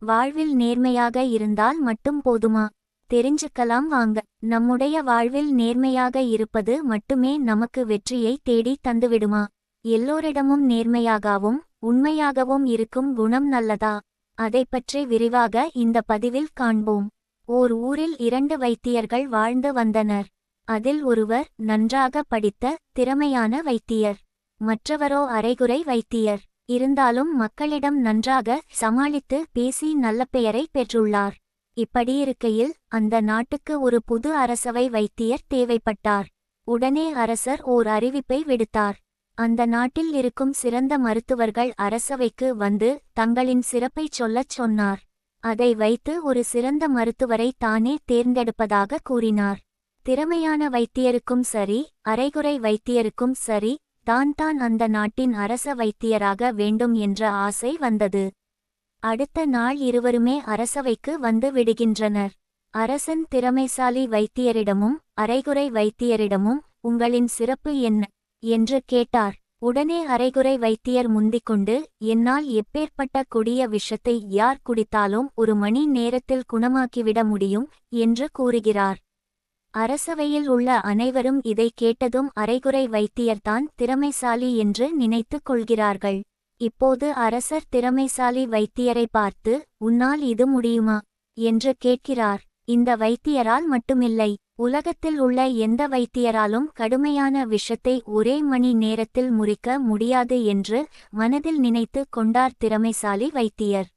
வாழ்வில் நேர்மையாக இருந்தால் மட்டும் போதுமா? தெரிஞ்சுக்கலாம் வாங்க. நம்முடைய வாழ்வில் நேர்மையாக இருப்பது மட்டுமே நமக்கு வெற்றியை தேடி தந்துவிடுமா? எல்லோரிடமும் நேர்மையாகவும் உண்மையாகவும் இருக்கும் குணம் நல்லதா? அதைப் பற்றி விரிவாக இந்த பதிவில் காண்போம். ஓர் ஊரில் இரண்டு வைத்தியர்கள் வாழ்ந்து வந்தனர். அதில் ஒருவர் நன்றாக படித்த திறமையான வைத்தியர். மற்றவரோ அரைகுறை வைத்தியர். இருந்தாலும் மக்களிடம் நன்றாக சமாளித்து பேசி நல்ல பெயரை பெற்றுள்ளார். இப்படியிருக்கையில் அந்த நாட்டுக்கு ஒரு புது அரசவை வைத்தியர் தேவைப்பட்டார். உடனே அரசர் ஓர் அறிவிப்பை விடுத்தார். அந்த நாட்டில் இருக்கும் சிறந்த மருத்துவர்கள் அரசவைக்கு வந்து தங்களின் சிறப்பைச் சொல்லச் சொன்னார். அதை வைத்து ஒரு சிறந்த மருத்துவரை தானே தேர்ந்தெடுப்பதாக கூறினார். திறமையான வைத்தியருக்கும் சரி அரைகுறை வைத்தியருக்கும் சரி தான் தான் அந்த நாட்டின் அரச வைத்தியராக வேண்டும் என்ற ஆசை வந்தது. அடுத்த நாள் இருவருமே அரசவைக்கு வந்து விடுகின்றனர். அரசன் திறமைசாலி வைத்தியரிடமும் அரைகுறை வைத்தியரிடமும் உங்களின் சிறப்பு என்ன என்று கேட்டார். உடனே அரைகுறை வைத்தியர் முந்திக்கொண்டு என்னால் எப்பேற்பட்ட கொடிய விஷத்தை யார் குடித்தாலும் ஒரு மணி நேரத்தில் குணமாக்கிவிட முடியும் என்று கூறுகிறார். அரசவையில் உள்ள அனைவரும் இதை கேட்டதும் அரைகுறை வைத்தியர்தான் திறமைசாலி என்று நினைத்துக் கொள்கிறார்கள். இப்போது அரசர் திறமைசாலி வைத்தியரை பார்த்து உன்னால் இது முடியுமா என்று கேட்கிறார். இந்த வைத்தியரால் மட்டுமில்லை உலகத்தில் உள்ள எந்த வைத்தியராலும் கடுமையான விஷத்தை ஒரே மணி நேரத்தில் முறிக்க முடியாது என்று மனதில் நினைத்து கொண்டார் திறமைசாலி வைத்தியர்.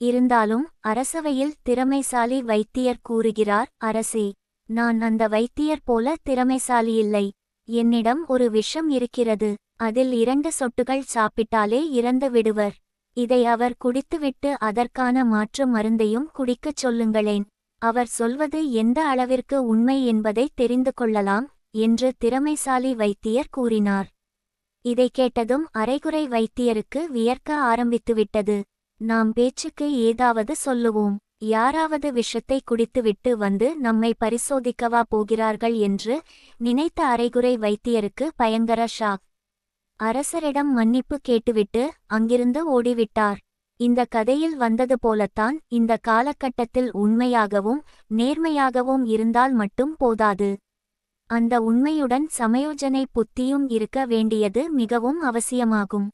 இருந்தாலும் அரசவையில் திறமைசாலி வைத்தியர் கூறுகிறார் அரசே நான் அந்த வைத்தியர் போல திறமைசாலியில்லை என்னிடம் ஒரு விஷம் இருக்கிறது. அதில் இரண்டு சொட்டுகள் சாப்பிட்டாலே இறந்து விடுவர். இதை அவர் குடித்துவிட்டு அதற்கான மாற்று மருந்தையும் குடிக்கச் சொல்லுங்களேன். அவர் சொல்வது எந்த அளவிற்கு உண்மை என்பதை தெரிந்து கொள்ளலாம் என்று திறமைசாலி வைத்தியர் கூறினார். இதை கேட்டதும் அரைகுறை வைத்தியருக்கு வியர்க்க ஆரம்பித்துவிட்டது. நாம் பேச்சுக்கு ஏதாவது சொல்லுவோம். யாராவது விஷத்தை குடித்துவிட்டு வந்து நம்மை பரிசோதிக்கவா போகிறார்கள் என்று நினைத்த அரைகுறை வைத்தியருக்கு பயங்கர ஷாக். அரசரிடம் மன்னிப்பு கேட்டுவிட்டு அங்கிருந்து ஓடிவிட்டார். இந்த கதையில் வந்தது போலத்தான் இந்த காலகட்டத்தில் உண்மையாகவும் நேர்மையாகவும் இருந்தால் மட்டும் போதாது. அந்த உண்மையுடன் சமயோஜனை புத்தியும் இருக்க வேண்டியது மிகவும் அவசியமாகும்.